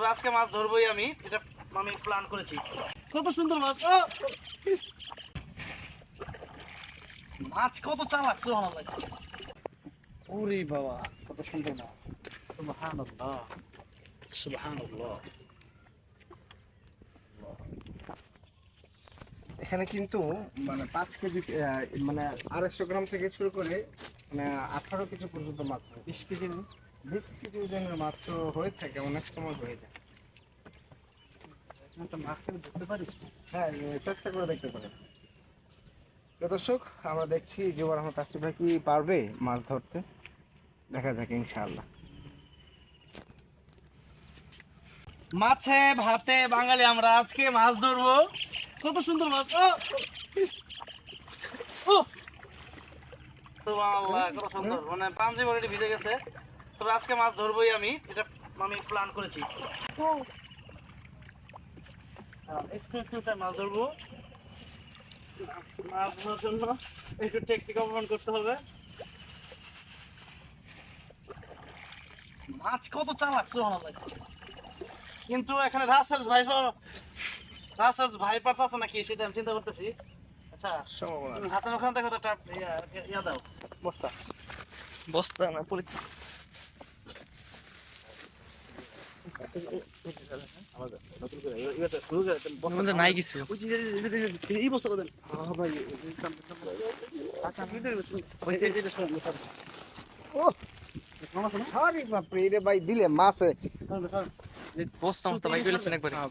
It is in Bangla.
তবে আজকে মাছ ধরবোই আমি, এটা আমি প্ল্যান করেছি। কত সুন্দর মাছ মাছ কত চালাক, সুবহানাল্লাহ। ওরে বাবা, কত সুন্দর মাছ। সুবহানাল্লাহ। সুবহানাল্লাহ। এখানে কিন্তু মানে পাঁচ কেজি মানে আড়াইশো গ্রাম থেকে শুরু করে মানে আঠারো কেজি পর্যন্ত মাছ বিশ কেজি বিশ কেজি ওজনের মাছ তো হয়ে থাকে অনেক সময় হয়ে যায়। একটা ধরতে পারিস হ্যাঁ চেষ্টা করে দেখতে পারেন দর্শক আমরা দেখছি যুবর আহমদ আসিফ ভাই কি পারবে মাছ ধরতে? দেখা যাক ইনশাআল্লাহ। মাছে ভাতে বাঙালি আমরা আজকে মাছ ধরবো। কত সুন্দর মাছ ও! ও! সুবহানাল্লাহ, কত সুন্দর। মানে পাঞ্জি ভিজে গেছে। তবে আজকে মাছ ধরবোই আমি। এটা আমি প্ল্যান করেছি। একটু একটু মাছ ধরবো। মাছ ধরার জন্য একটু টেকনিক অবলম্বন করতে হবে। মাছ কত চালাক সুবহানাল্লাহ কিন্তু এখানে রাসেলস ভাই রাসেলস ভাইপার্স আছে নাকি? সেটা আমি চিন্তা করতেছি। আচ্ছা হাসান ওখানে দেখো তো ইয়া- দাও বস্তা। বস্তা না পলি ভাই দিলে মাছে। বস্তা মস্তা ভাই ফেলেছেন একবারে। হ্যাঁ,